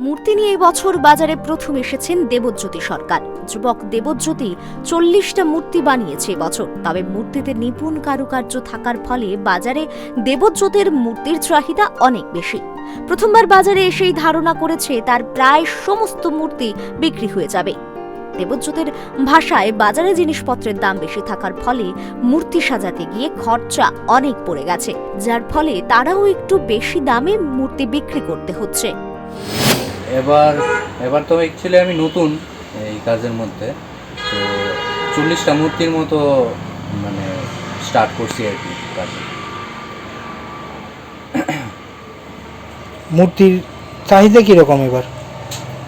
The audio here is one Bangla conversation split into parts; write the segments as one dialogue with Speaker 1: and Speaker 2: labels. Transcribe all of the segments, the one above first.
Speaker 1: মূর্তি নিয়ে এই বছর বাজারে প্রথম এসেছেন দেবজ্যোতি সরকার। যুবক দেবজ্যোতি চল্লিশটা মূর্তি বানিয়েছে এবছর তবে মূর্তিতে নিপুণ কারুকার্য থাকার ফলে বাজারে দেবজ্যোতির মূর্তির চাহিদা অনেক বেশি। প্রথমবার বাজারে এসেই ধারণা করেছে তার প্রায় সমস্ত মূর্তি বিক্রি হয়ে যাবে। দেবজ্যোতির ভাষায় বাজারে জিনিসপত্রের দাম বেশি থাকার ফলে মূর্তি সাজাতে গিয়ে খরচা অনেক পড়ে গেছে, যার ফলে তারাও একটু বেশি দামে মূর্তি বিক্রি করতে হচ্ছে।
Speaker 2: এবার এবার তো অ্যাকচুয়ালি আমি নতুন এই কাজের মধ্যে। তো চল্লিশটা মূর্তির মতো মানে স্টার্ট করছি আর কি কাজ।
Speaker 3: মূর্তির চাহিদা কীরকম এবার?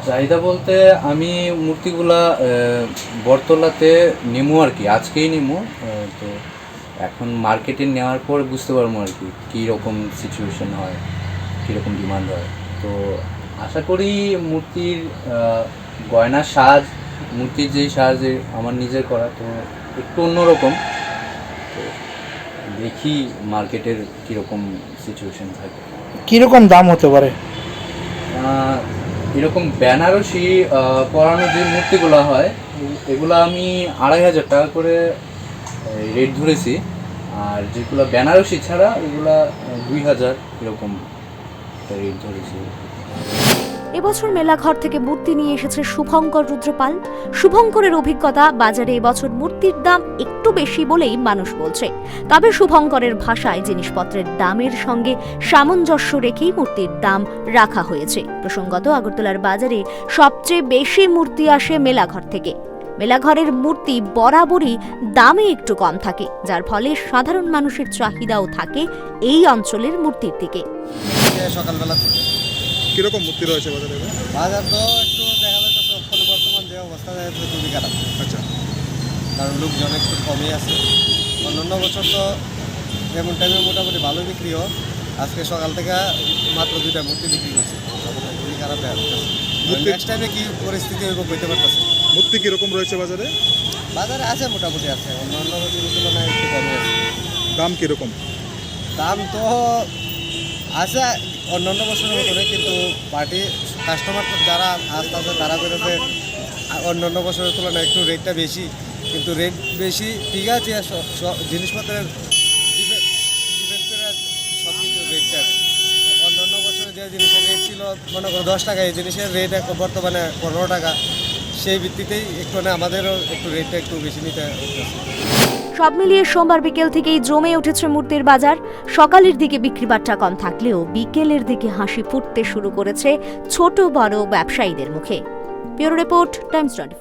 Speaker 2: চাহিদা বলতে আমি মূর্তিগুলা আহ, বটতলাতে নেমু আর কি আজকেই নেমু তো এখন মার্কেটে নেওয়ার পর বুঝতে পারব আর কি কীরকম সিচুয়েশন হয় কীরকম ডিমান্ড হয়। তো আশা করি মূর্তির গয়নার সাজ মূর্তির যেই সাজ আমার নিজের করা তো একটু অন্যরকম। তো দেখি মার্কেটের কীরকম সিচুয়েশন থাকে।
Speaker 3: কীরকম দাম হতে পারে?
Speaker 2: এরকম বেনারসি পরানো যে মূর্তিগুলো হয় এগুলো আমি আড়াই হাজার টাকা করে রেট ধরেছি। আর যেগুলো বেনারসি ছাড়া ওগুলা দুই হাজার এরকম রেট ধরেছি।
Speaker 1: এবছর মেলাঘর থেকে মূর্তি নিয়ে এসেছে শুভঙ্কর রুদ্রপাল। শুভঙ্করের অভিজ্ঞতা বাজারে এবছর মূর্তির দাম একটু বেশি বলেই মানুষ বলছে। তবে শুভঙ্করের ভাষায় জিনিসপত্রের দামের সঙ্গে সামঞ্জস্য রেখেই মূর্তির দাম রাখা হয়েছে। প্রসঙ্গত আগরতলার বাজারে সবচেয়ে বেশি মূর্তি আসে মেলাঘর থেকে। মেলাঘরের মূর্তি বরাবরই দামে একটু কম থাকে, যার ফলে সাধারণ মানুষের চাহিদাও থাকে এই অঞ্চলের মূর্তির দিকে।
Speaker 4: সকালবেলা
Speaker 5: কীরকম মূর্তি রয়েছে বাজারে
Speaker 4: বাজার তো একটু দেখা যাচ্ছে এখন বর্তমান যে অবস্থা খুবই খারাপ।
Speaker 5: আচ্ছা।
Speaker 4: কারণ লোকজন একটু কমই আছে। অন্যান্য বছর তো যেমন টাইমে মোটামুটি ভালো বিক্রি হোক আজকে সকাল থেকে মাত্র দুইটা মূর্তি বিক্রি করছে। খুবই খারাপ দেখা নেক্সট টাইমে কি পরিস্থিতি হইব বলতে পারতেছে
Speaker 5: মূর্তি কীরকম রয়েছে বাজারে?
Speaker 4: বাজারে আছে মোটামুটি আছে। অন্যান্য বছরের তুলনায় একটু কমই আছে।
Speaker 5: দাম কীরকম?
Speaker 4: দাম তো আছে অন্যান্য বছরের মতনে কিন্তু পার্টি কাস্টমার যারা আস্তে আস্তে তারা করেছে অন্যান্য বছরের তুলনায় একটু রেটটা বেশি, কিন্তু রেট বেশি ঠিক আছে জিনিসপত্রের ডিপেন্ড করে সব কিছু রেটটা বছরে যে জিনিসের রেট ছিল, মনে করো দশ টাকা, এই জিনিসের রেট বর্তমানে পনেরো টাকা। সেই ভিত্তিতেই একটু আমাদেরও একটু রেটটা একটু বেশি নিতে
Speaker 1: সব মিলিয়ে সোমবার বিকেল থেকেই জমে উঠেছে মূর্তির বাজার। সকালের দিকে বিক্রি বাট্টা কম থাকলেও বিকেলের দিকে হাসি ফুটতে শুরু করেছে ছোট বড় ব্যবসায়ীদের মুখে। Bureau report Times twenty